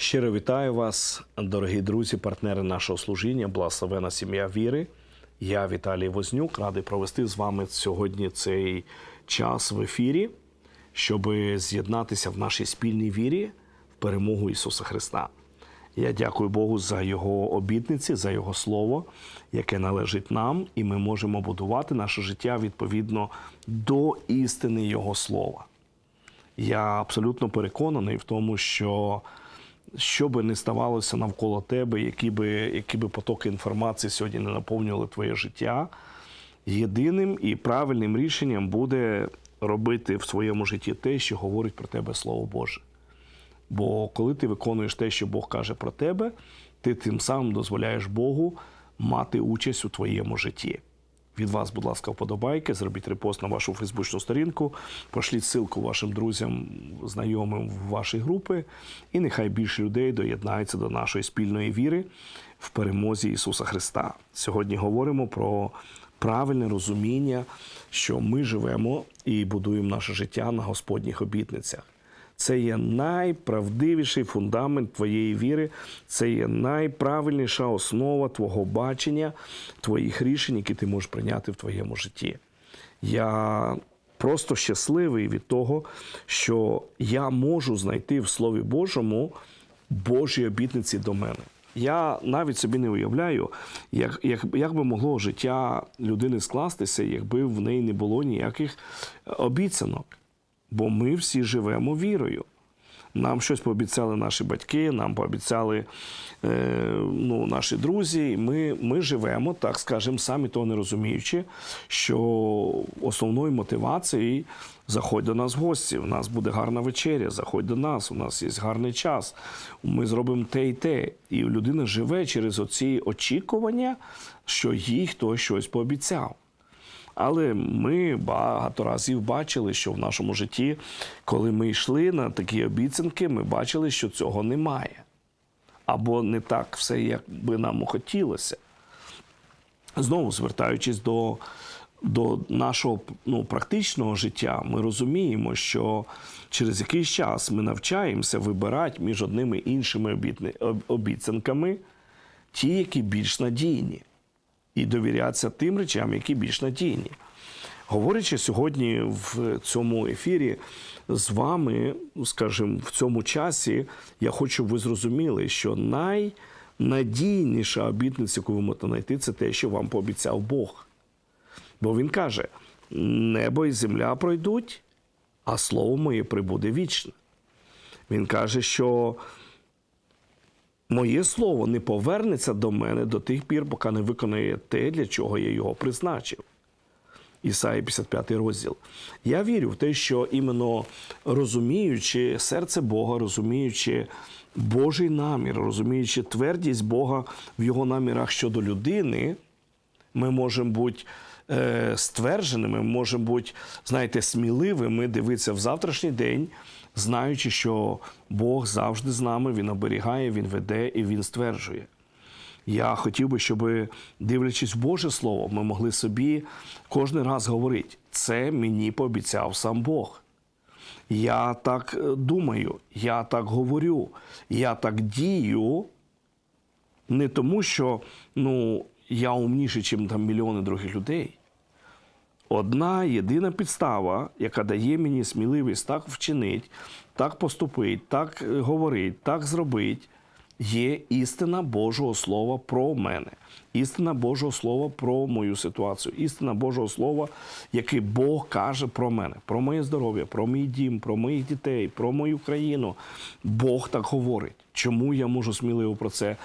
Щиро вітаю вас, дорогі друзі, партнери нашого служіння, благословена сім'я віри. Я Віталій Вознюк, радий провести з вами сьогодні цей час в ефірі, щоб з'єднатися в нашій спільній вірі в перемогу Ісуса Христа. Я дякую Богу за Його обітниці, за Його слово, яке належить нам, і ми можемо будувати наше життя відповідно до істини Його слова. Я абсолютно переконаний в тому, що що би не ставалося навколо тебе, які би, які би потоки інформації сьогодні не наповнювали твоє життя, єдиним і правильним рішенням буде робити в своєму житті те, що говорить про тебе Слово Боже. Бо коли ти виконуєш те, що Бог каже про тебе, ти тим самим дозволяєш Богу мати участь у твоєму житті. Від вас, будь ласка, вподобайки, зробіть репост на вашу фейсбучну сторінку, пошліть ссылку вашим друзям, знайомим в ваші групи, і нехай більше людей доєднаються до нашої спільної віри в перемозі Ісуса Христа. Сьогодні говоримо про правильне розуміння, що ми живемо і будуємо наше життя на Господніх обітницях. Це є найправдивіший фундамент твоєї віри, це є найправильніша основа твого бачення, твоїх рішень, які ти можеш прийняти в твоєму житті. Я просто щасливий від того, що я можу знайти в Слові Божому Божі обітниці до мене. Я навіть собі не уявляю, як, як, як би могло життя людини скластися, якби в неї не було ніяких обіцянок бо ми всі живемо вірою. Нам щось пообіцяли наші батьки, нам пообіцяли е, ну, наші друзі. Ми, ми живемо, так скажемо, самі того не розуміючи, що основною мотивацією заходь до нас в гості. У нас буде гарна вечеря, заходь до нас, у нас є гарний час. Ми зробимо те і те. І людина живе через оці очікування, що їй хтось щось пообіцяв. Але ми багато разів бачили, що в нашому житті, коли ми йшли на такі обіцянки, ми бачили, що цього немає. Або не так все, як би нам хотілося. Знову звертаючись до до нашого ну, практичного життя, ми розуміємо, що через якийсь час ми навчаємося вибирати між одними іншими обіцянками ті, які більш надійні і довірятися тим речам, які більш надійні. Говорячи сьогодні в цьому ефірі з вами, скажімо, в цьому часі, я хочу, щоб ви зрозуміли, що найнадійніша обітниця, яку ви можете знайти, це те, що вам пообіцяв Бог. Бо він каже: небо і земля пройдуть, а слово моє прибуде вічне. Він каже, що моє слово не повернеться до мене до тих пір, поки не виконає те, для чого я його призначив. Ісаї 55 розділ. Я вірю в те, що іменно розуміючи серце Бога, розуміючи Божий намір, розуміючи твердість Бога в його намірах щодо людини, ми можемо бути е, ствердженими, ми можемо бути, знаєте, сміливими, дивитися в завтрашній день знаючи, що Бог завжди з нами, Він оберігає, Він веде і Він стверджує. Я хотів би, щоб, дивлячись в Боже Слово, ми могли собі кожен раз говорити, це мені пообіцяв сам Бог. Я так е, думаю, я так говорю, я так дію, не тому, що ну, я умніший, ніж там мільйони других людей одна єдина підстава, яка дає мені сміливість так вчинити, так поступити, так е, говорити, так зробити, є істина Божого Слова про мене, істина Божого Слова про мою ситуацію, істина Божого Слова, яке Бог каже про мене, про моє здоров'я, про мій дім, про моїх дітей, про мою країну. Бог так говорить. Чому я можу сміливо про це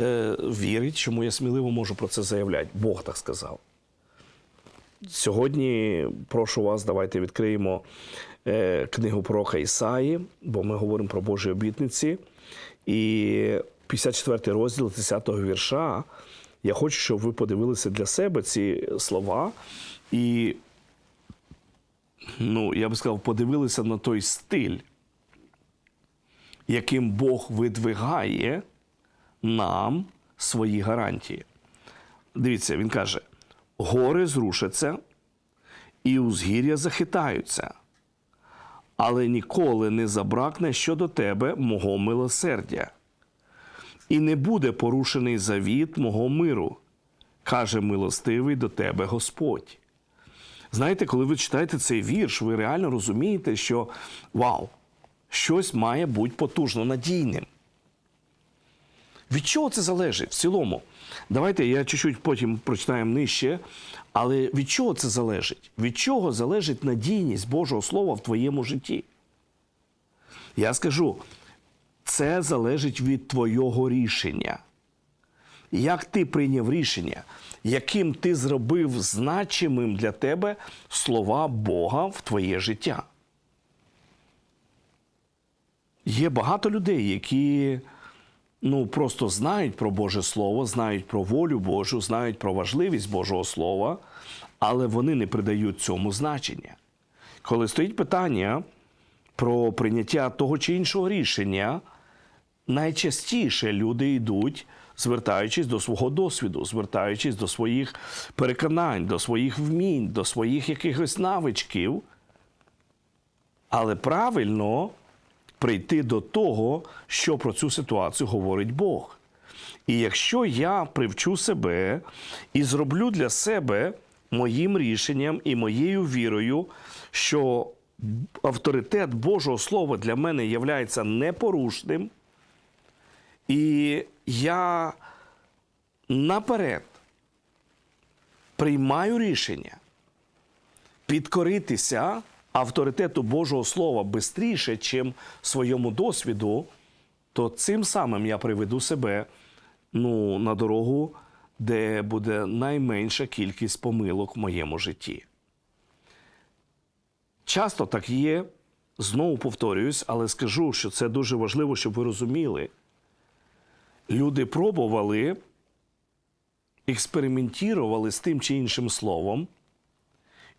е, вірити? Чому я сміливо можу про це заявляти? Бог так сказав. Сьогодні прошу вас, давайте відкриємо е, книгу пророка Ісаї, бо ми говоримо про Божі обітниці. І 54 розділ 10-го вірша. Я хочу, щоб ви подивилися для себе ці слова. І, ну, я би сказав, подивилися на той стиль, яким Бог видвигає нам свої гарантії. Дивіться, він каже гори зрушаться і узгір'я захитаються, але ніколи не забракне щодо тебе мого милосердя, і не буде порушений завіт мого миру, каже милостивий до тебе Господь. Знаєте, коли ви читаєте цей вірш, ви реально розумієте, що вау, щось має бути потужно надійним. Від чого це залежить в цілому? Давайте я чуть-чуть потім прочитаємо нижче. Але від чого це залежить? Від чого залежить надійність Божого Слова в твоєму житті? Я скажу, це залежить від твого рішення. Як ти прийняв рішення, яким ти зробив значимим для тебе слова Бога в твоє життя? Є багато людей, які ну, просто знають про Боже Слово, знають про волю Божу, знають про важливість Божого Слова, але вони не придають цьому значення. Коли стоїть питання про прийняття того чи іншого рішення, найчастіше люди йдуть, звертаючись до свого досвіду, звертаючись до своїх переконань, до своїх вмінь, до своїх якихось навичків. Але правильно прийти до того, що про цю ситуацію говорить Бог. І якщо я привчу себе і зроблю для себе моїм рішенням і моєю вірою, що авторитет Божого Слова для мене є непорушним, і я наперед приймаю рішення підкоритися авторитету Божого Слова швидше, чим своєму досвіду, то цим самим я приведу себе ну, на дорогу, де буде найменша кількість помилок в моєму житті. Часто так є, знову повторююсь, але скажу, що це дуже важливо, щоб ви розуміли. Люди пробували, експериментували з тим чи іншим словом,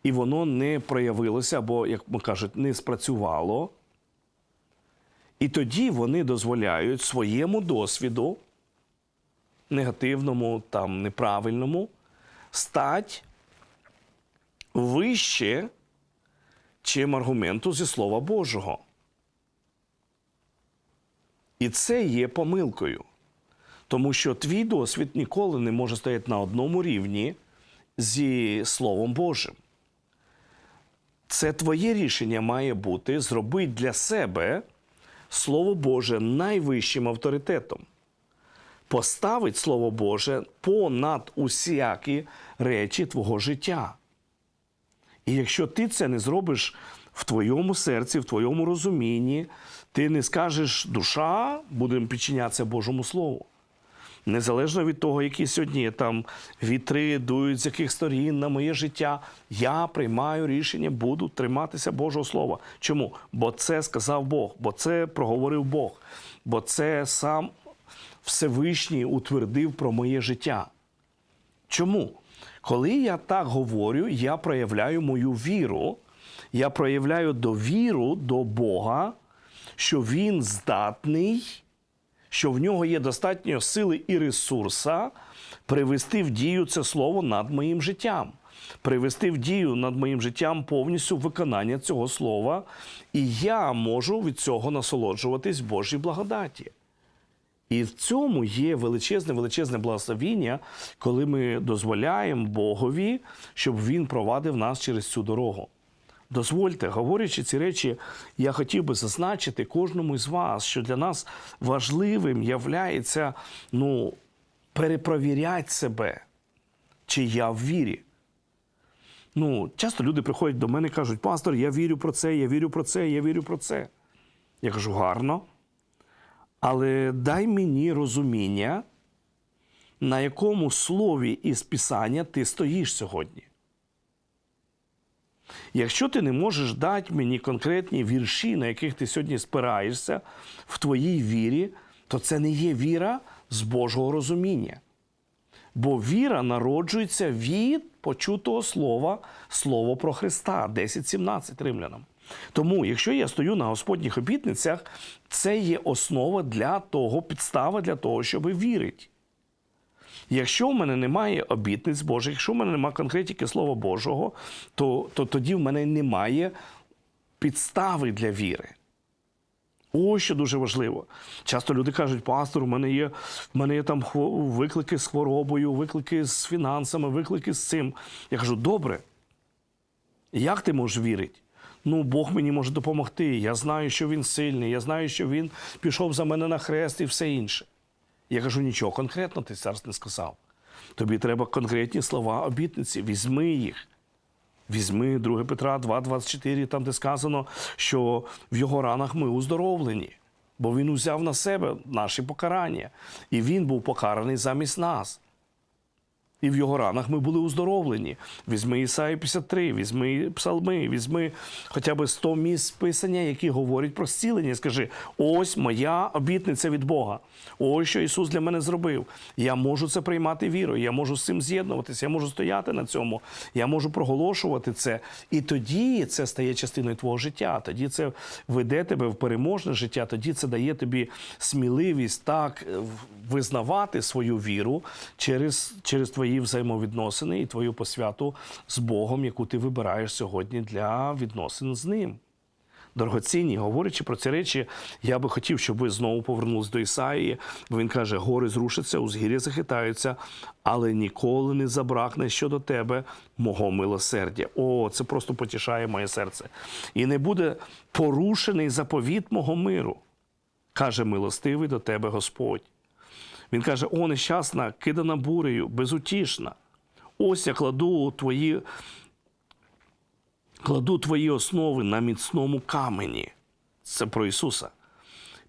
і воно не проявилося, або, як кажуть, не спрацювало. І тоді вони дозволяють своєму досвіду, негативному, там, неправильному, стати вище, чим аргументу зі Слова Божого. І це є помилкою. Тому що твій досвід ніколи не може стояти на одному рівні зі Словом Божим. Це твоє рішення має бути зробити для себе Слово Боже найвищим авторитетом. Поставить Слово Боже понад усякі речі твого життя. І якщо ти це не зробиш в твоєму серці, в твоєму розумінні, ти не скажеш душа, будемо підчинятися Божому Слову. Незалежно від того, які сьогодні там вітри дують з яких сторін на моє життя, я приймаю рішення, буду триматися Божого Слова. Чому? Бо це сказав Бог, бо це проговорив Бог, бо це сам Всевишній утвердив про моє життя. Чому? Коли я так говорю, я проявляю мою віру, я проявляю довіру до Бога, що Він здатний що в нього є достатньо сили і ресурса привести в дію це слово над моїм життям, привести в дію над моїм життям повністю виконання цього слова, і я можу від цього насолоджуватись Божій благодаті. І в цьому є величезне, величезне благословіння, коли ми дозволяємо Богові, щоб Він провадив нас через цю дорогу. Дозвольте, говорячи ці речі, я хотів би зазначити кожному з вас, що для нас важливим являється ну, перепровіряти себе, чи я в вірі. Ну, Часто люди приходять до мене і кажуть, пастор, я вірю про це, я вірю про це, я вірю про це. Я кажу, гарно. Але дай мені розуміння, на якому слові із Писання ти стоїш сьогодні. Якщо ти не можеш дати мені конкретні вірші, на яких ти сьогодні спираєшся в твоїй вірі, то це не є віра з Божого розуміння. Бо віра народжується від почутого слова, слово про Христа, 10.17 римлянам. Тому, якщо я стою на Господніх обітницях, це є основа для того, підстава для того, щоб вірити. Якщо в мене немає обітниць Божих, якщо в мене немає конкретики Слова Божого, то, то тоді в мене немає підстави для віри. Ось що дуже важливо. Часто люди кажуть, пастор, у мене є, в мене є там виклики з хворобою, виклики з фінансами, виклики з цим. Я кажу, добре. Як ти можеш вірити? Ну, Бог мені може допомогти. Я знаю, що він сильний, я знаю, що він пішов за мене на хрест і все інше. Я кажу, нічого конкретно ти зараз не сказав. Тобі треба конкретні слова обітниці. Візьми їх. Візьми 2 Петра 2,24, там де сказано, що в його ранах ми уздоровлені, бо він узяв на себе наші покарання, і він був покараний замість нас. І в його ранах ми були уздоровлені. Візьми Ісаї 53, візьми псалми, візьми хоча б 100 місць писання, які говорять про зцілення. Скажи: ось моя обітниця від Бога. Ось що Ісус для мене зробив. Я можу це приймати вірою, я можу з цим з'єднуватися, я можу стояти на цьому, я можу проголошувати це. І тоді це стає частиною твого життя. Тоді це веде тебе в переможне життя, тоді це дає тобі сміливість так е, визнавати свою віру через, через твої взаємовідносини і твою посвяту з Богом, яку ти вибираєш сьогодні для відносин з ним. Дорогоцінні, говорячи про ці речі, я би хотів, щоб ви знову повернулись до Ісаїї, бо він каже: гори зрушаться, узгір'я захитаються, але ніколи не забракне щодо тебе мого милосердя. О, це просто потішає моє серце. І не буде порушений заповіт мого миру, каже милостивий до тебе Господь. Він каже: О, нещасна, кидана бурею, безутішна. Ось я кладу твої кладу твої основи на міцному камені. Це про Ісуса.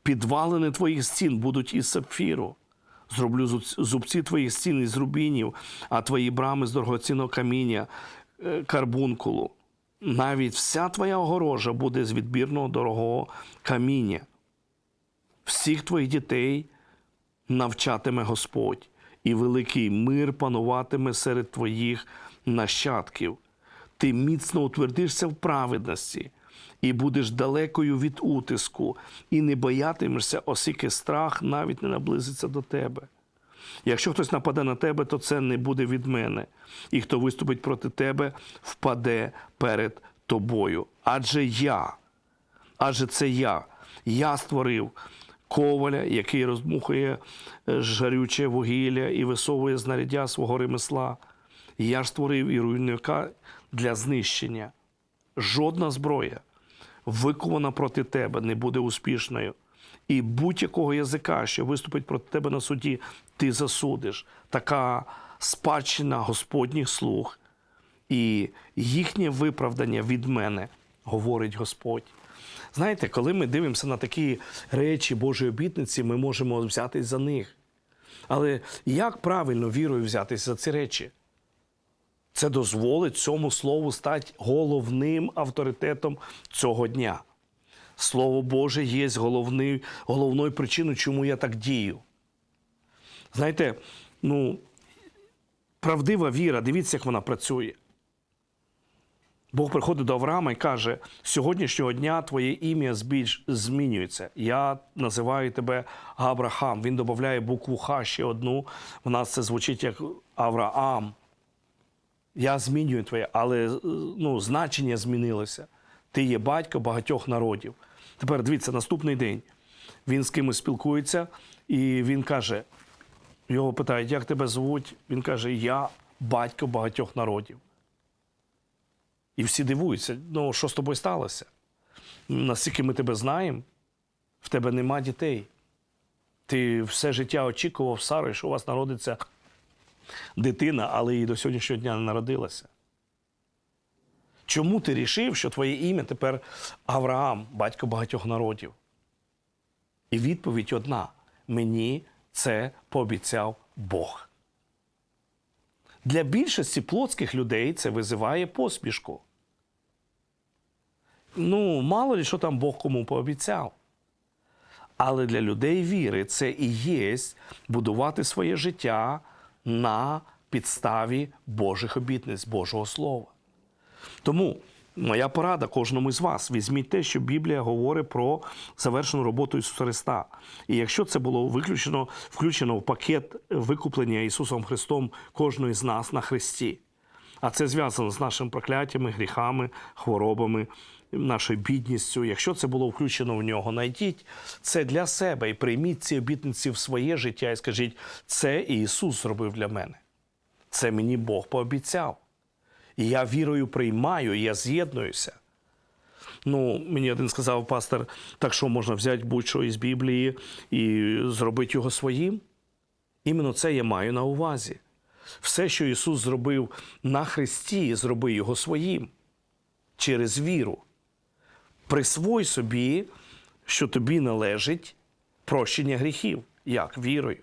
Підвалини твоїх стін будуть із сапфіру. Зроблю зубці твоїх стін із рубінів, а твої брами з дорогоцінного каміння, е, карбункулу. Навіть вся твоя огорожа буде з відбірного дорогого каміння. Всіх твоїх дітей навчатиме Господь, і великий мир пануватиме серед твоїх нащадків. Ти міцно утвердишся в праведності і будеш далекою від утиску, і не боятимешся, оскільки страх навіть не наблизиться до тебе. Якщо хтось нападе на тебе, то це не буде від мене, і хто виступить проти тебе, впаде перед тобою. Адже я, адже це я, я створив коваля, який роздмухує е, жарюче вугілля і висовує знаряддя свого ремесла. Я ж створив і руйнівника для знищення. Жодна зброя, викована проти тебе, не буде успішною. І будь-якого язика, що виступить проти тебе на суді, ти засудиш. Така спадщина Господніх слуг і їхнє виправдання від мене, говорить Господь. Знаєте, коли ми дивимося на такі речі Божої обітниці, ми можемо взятись за них. Але як правильно вірою взятися за ці речі? Це дозволить цьому слову стати головним авторитетом цього дня. Слово Боже є головний, головною причиною, чому я так дію. Знаєте, ну, правдива віра, дивіться, як вона працює. Бог приходить до Авраама і каже: з сьогоднішнього дня твоє ім'я збільш змінюється. Я називаю тебе Авраам. Він додає букву Х ще одну. У нас це звучить як Авраам. Я змінюю твоє, але ну, значення змінилося. Ти є батько багатьох народів. Тепер дивіться, наступний день. Він з кимось спілкується, і він каже: його питають, як тебе звуть? Він каже: Я батько багатьох народів. І всі дивуються, ну що з тобою сталося? Наскільки ми тебе знаємо, в тебе нема дітей. Ти все життя очікував, Сари, що у вас народиться дитина, але її до сьогоднішнього дня не народилася. Чому ти рішив, що твоє ім'я тепер Авраам, батько багатьох народів? І відповідь одна: мені це пообіцяв Бог. Для більшості плотських людей це визиває посмішку. Ну, мало ли, що там Бог кому пообіцяв. Але для людей віри це і є будувати своє життя на підставі Божих обітниць, Божого Слова. Тому моя порада кожному з вас: візьміть те, що Біблія говорить про завершену роботу Ісуса Христа. І якщо це було виключено, включено в пакет викуплення Ісусом Христом кожної з нас на Христі, А це зв'язано з нашими прокляттями, гріхами, хворобами, нашою бідністю. Якщо це було включено в нього, найдіть це для себе і прийміть ці обітниці в своє життя і скажіть, це Ісус зробив для мене. Це мені Бог пообіцяв. І я вірою приймаю, і я з'єднуюся. Ну, мені один сказав пастор, так що можна взяти будь-що із Біблії і зробити його своїм. Іменно це я маю на увазі. Все, що Ісус зробив на Христі, зроби його своїм через віру. Присвой собі, що тобі належить прощення гріхів. Як? Вірою.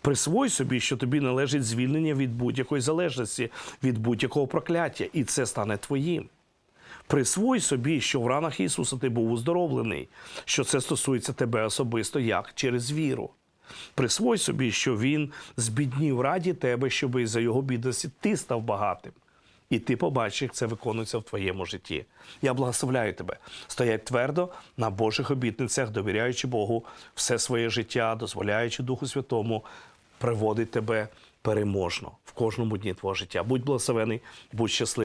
Присвой собі, що тобі належить звільнення від будь-якої залежності, від будь-якого прокляття, і це стане твоїм. Присвой собі, що в ранах Ісуса ти був уздоровлений, що це стосується тебе особисто як через віру. Присвой собі, що Він збіднів раді тебе, щоб із за його бідності ти став багатим. І ти побачиш, як це виконується в твоєму житті. Я благословляю тебе. Стоять твердо на Божих обітницях, довіряючи Богу все своє життя, дозволяючи Духу Святому приводить тебе переможно в кожному дні твого життя. Будь благословений, будь щасливий.